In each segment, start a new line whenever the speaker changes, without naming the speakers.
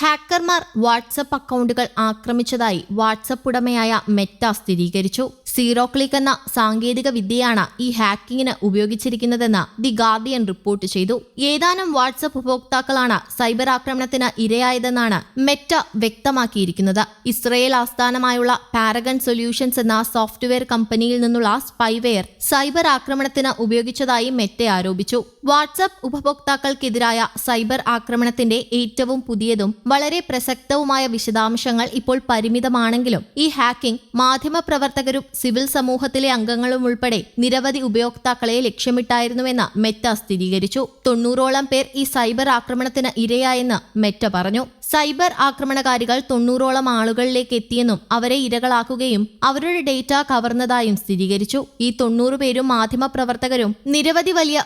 ഹാക്കർമാർ WhatsApp അക്കൗണ്ടുകൾ ആക്രമിച്ചതായി WhatsApp ഉടമയായ മെറ്റ സ്ഥിരീകരിച്ചു. സീറോ ക്ലിക്ക് എന്ന സാങ്കേതിക വിദ്യയാണ് ഈ ഹാക്കിങ്ങിന് ഉപയോഗിച്ചിരിക്കുന്നതെന്ന് ദി ഗാർഡിയൻ റിപ്പോർട്ട് ചെയ്തു. ഏതാനും വാട്സപ്പ് ഉപഭോക്താക്കളാണ് സൈബർ ആക്രമണത്തിന് ഇരയായതെന്നാണ് മെറ്റ വ്യക്തമാക്കിയിരിക്കുന്നത്. ഇസ്രയേൽ ആസ്ഥാനമായുള്ള പാരഗൺ സൊല്യൂഷൻസ് എന്ന സോഫ്റ്റ്വെയർ കമ്പനിയിൽ നിന്നുള്ള സ്പൈവെയർ സൈബർ ആക്രമണത്തിന് ഉപയോഗിച്ചതായി മെറ്റ ആരോപിച്ചു. വാട്സപ്പ് ഉപഭോക്താക്കൾക്കെതിരായ സൈബർ ആക്രമണത്തിന്റെ ഏറ്റവും പുതിയതും വളരെ പ്രസക്തവുമായ വിശദാംശങ്ങൾ ഇപ്പോൾ പരിമിതമാണെങ്കിലും ഈ ഹാക്കിംഗ് മാധ്യമപ്രവർത്തകരും സിവിൽ സമൂഹത്തിലെ അംഗങ്ങളും ഉൾപ്പെടെ നിരവധി ഉപയോക്താക്കളെ ലക്ഷ്യമിട്ടായിരുന്നുവെന്ന് മെറ്റ സ്ഥിരീകരിച്ചു. തൊണ്ണൂറോളം പേർ ഈ സൈബർ ആക്രമണത്തിന് ഇരയായെന്ന് മെറ്റ പറഞ്ഞു. സൈബർ ആക്രമണകാരികൾ തൊണ്ണൂറോളം ആളുകളിലേക്ക് എത്തിയെന്നും അവരെ ഇരകളാക്കുകയും അവരുടെ ഡേറ്റ കവർന്നതായും സ്ഥിരീകരിച്ചു. ഈ തൊണ്ണൂറ് പേരും മാധ്യമപ്രവർത്തകരും നിരവധി വലിയ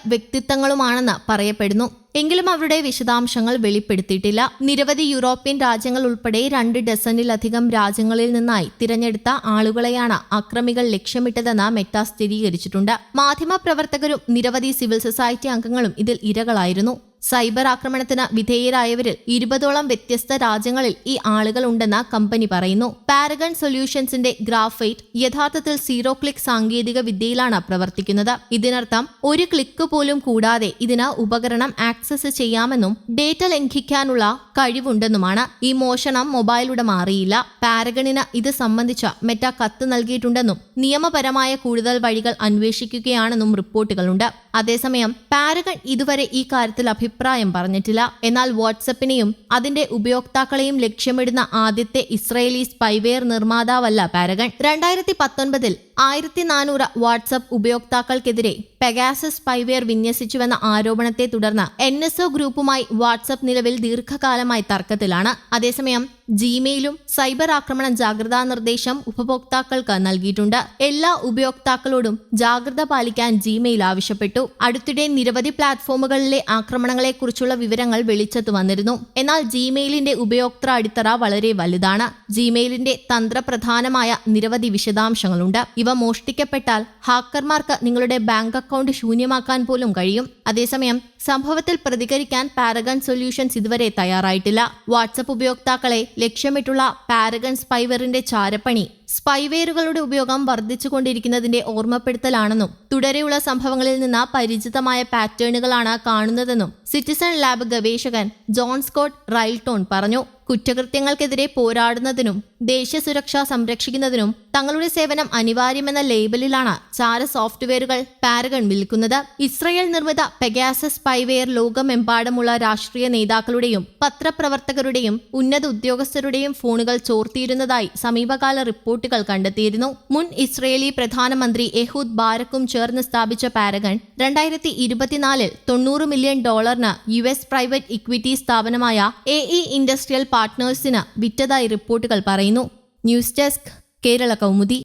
വ്യക്തിത്വങ്ങളുമാണെന്ന് പറയപ്പെടുന്നു. എങ്കിലും അവരുടെ വിശദാംശങ്ങൾ വെളിപ്പെടുത്തിയിട്ടില്ല. നിരവധി യൂറോപ്യൻ രാജ്യങ്ങൾ ഉൾപ്പെടെ രണ്ട് ഡസനിലധികം രാജ്യങ്ങളിൽ നിന്നായി തിരഞ്ഞെടുത്ത ആളുകളെയാണ് അക്രമികൾ ലക്ഷ്യമിട്ടതെന്ന് മെറ്റ സ്ഥിരീകരിച്ചിട്ടുണ്ട്. മാധ്യമപ്രവർത്തകരും നിരവധി സിവിൽ സൊസൈറ്റി അംഗങ്ങളും ഇതിൽ ഇരകളായിരുന്നു. സൈബർ ആക്രമണത്തിന് വിധേയരായവരിൽ ഇരുപതോളം വ്യത്യസ്ത രാജ്യങ്ങളിൽ ഈ ആളുകൾ ഉണ്ടെന്ന് കമ്പനി പറയുന്നു. പാരഗൺ സൊല്യൂഷൻസിന്റെ ഗ്രാഫൈറ്റ് യഥാർത്ഥത്തിൽ സീറോ ക്ലിക്ക് സാങ്കേതിക വിദ്യയിലാണ് പ്രവർത്തിക്കുന്നത്. ഇതിനർത്ഥം ഒരു ക്ലിക്ക് പോലും കൂടാതെ ഇതിന് ഉപകരണം ആക്സസ് ചെയ്യാമെന്നും ഡേറ്റ ലംഘിക്കാനുള്ള കഴിവുണ്ടെന്നുമാണ് ഈ മോഷണം മൊബൈലുടെ മാറിയില്ല. പാരഗണിന് ഇത് സംബന്ധിച്ച മെറ്റ കത്ത് നൽകിയിട്ടുണ്ടെന്നും നിയമപരമായ കൂടുതൽ വഴികൾ അന്വേഷിക്കുകയാണെന്നും റിപ്പോർട്ടുകളുണ്ട്. അതേസമയം പാരഗൺ ഇതുവരെ ഈ കാര്യത്തിൽ അഭിപ്രായം പറഞ്ഞിട്ടില്ല. എന്നാൽ വാട്സപ്പിനെയും അതിന്റെ ഉപയോക്താക്കളെയും ലക്ഷ്യമിടുന്ന ആദ്യത്തെ ഇസ്രയേലി സ്പൈവെയർ നിർമ്മാതാവല്ല പാരഗൺ. രണ്ടായിരത്തി പത്തൊൻപതിൽ ആയിരത്തി നാനൂറ് വാട്സപ്പ് ഉപയോക്താക്കൾക്കെതിരെ പെഗാസസ് സ്പൈവെയർ വിന്യസിച്ചുവെന്ന ആരോപണത്തെ തുടർന്ന് എൻ എസ് ഒ ഗ്രൂപ്പുമായി വാട്സപ്പ് നിലവിൽ ദീർഘകാലമായി തർക്കത്തിലാണ്. അതേസമയം ജിമെയിലും സൈബർ ആക്രമണ ജാഗ്രതാ നിർദ്ദേശം ഉപഭോക്താക്കൾക്ക് നൽകിയിട്ടുണ്ട്. എല്ലാ ഉപയോക്താക്കളോടും ജാഗ്രത പാലിക്കാൻ ജിമെയിൽ ആവശ്യപ്പെട്ടു. അടുത്തിടെ നിരവധി പ്ലാറ്റ്ഫോമുകളിലെ ആക്രമണങ്ങളെക്കുറിച്ചുള്ള വിവരങ്ങൾ വെളിച്ചത്ത് വന്നിരുന്നു. എന്നാൽ ജിമെയിലിന്റെ ഉപയോക്തൃ അടിത്തറ വളരെ വലുതാണ്. ജിമെയിലിന്റെ തന്ത്രപ്രധാനമായ നിരവധി വിശദാംശങ്ങളുണ്ട്. ഇവ മോഷ്ടിക്കപ്പെട്ടാൽ ഹാക്കർമാർക്ക് നിങ്ങളുടെ ബാങ്ക് അക്കൗണ്ട് ശൂന്യമാക്കാൻ പോലും കഴിയും. അതേസമയം സംഭവത്തിൽ പ്രതികരിക്കാൻ പാരഗൺ സൊല്യൂഷൻസ് ഇതുവരെ തയ്യാറായിട്ടില്ല. വാട്സപ്പ് ഉപയോക്താക്കളെ ലക്ഷ്യമിട്ടുള്ള പാരഗൺ സ്പൈവറിന്റെ ചാരപ്പണി. സ്പൈവെയറുകളുടെ ഉപയോഗം വർദ്ധിച്ചുകൊണ്ടിരിക്കുന്നതിന്റെ ഓർമ്മപ്പെടുത്തലാണെന്നും തുടരെയുള്ള സംഭവങ്ങളിൽ നിന്ന് പരിചിതമായ പാറ്റേണുകളാണ് കാണുന്നതെന്നും സിറ്റിസൺ ലാബ് ഗവേഷകൻ ജോൺ സ്കോട്ട് റൈൽട്ടോൺ പറഞ്ഞു. കുറ്റകൃത്യങ്ങൾക്കെതിരെ പോരാടുന്നതിനും ദേശീയ സുരക്ഷ സംരക്ഷിക്കുന്നതിനും തങ്ങളുടെ സേവനം അനിവാര്യമെന്ന ലേബലിലാണ് ചാര സോഫ്റ്റ്വെയറുകൾ പാരഗൺ വിൽക്കുന്നത്. ഇസ്രയേൽ നിർമ്മിത പെഗാസസ് സ്പൈവെയർ ലോകമെമ്പാടുമുള്ള രാഷ്ട്രീയ നേതാക്കളുടെയും പത്രപ്രവർത്തകരുടെയും ഉന്നത ഉദ്യോഗസ്ഥരുടെയും ഫോണുകൾ ചോർത്തിയിരുന്നതായി സമീപകാല റിപ്പോർട്ടുകൾ കണ്ടെത്തിയിരുന്നു. മുൻ ഇസ്രയേലി പ്രധാനമന്ത്രി എഹൂദ് ബാരക്കും ചേർന്ന് സ്ഥാപിച്ച പാരഗൺ രണ്ടായിരത്തി ഇരുപത്തിനാലിൽ തൊണ്ണൂറ് മില്യൺ ഡോളറിന് യു എസ് പ്രൈവറ്റ് ഇക്വിറ്റി സ്ഥാപനമായ എ ഇ ഇൻഡസ്ട്രിയൽ പാർട്ട്നേഴ്സിന് വിറ്റതായി റിപ്പോർട്ടുകൾ പറയുന്നു. News desk Kerala Kaumudi.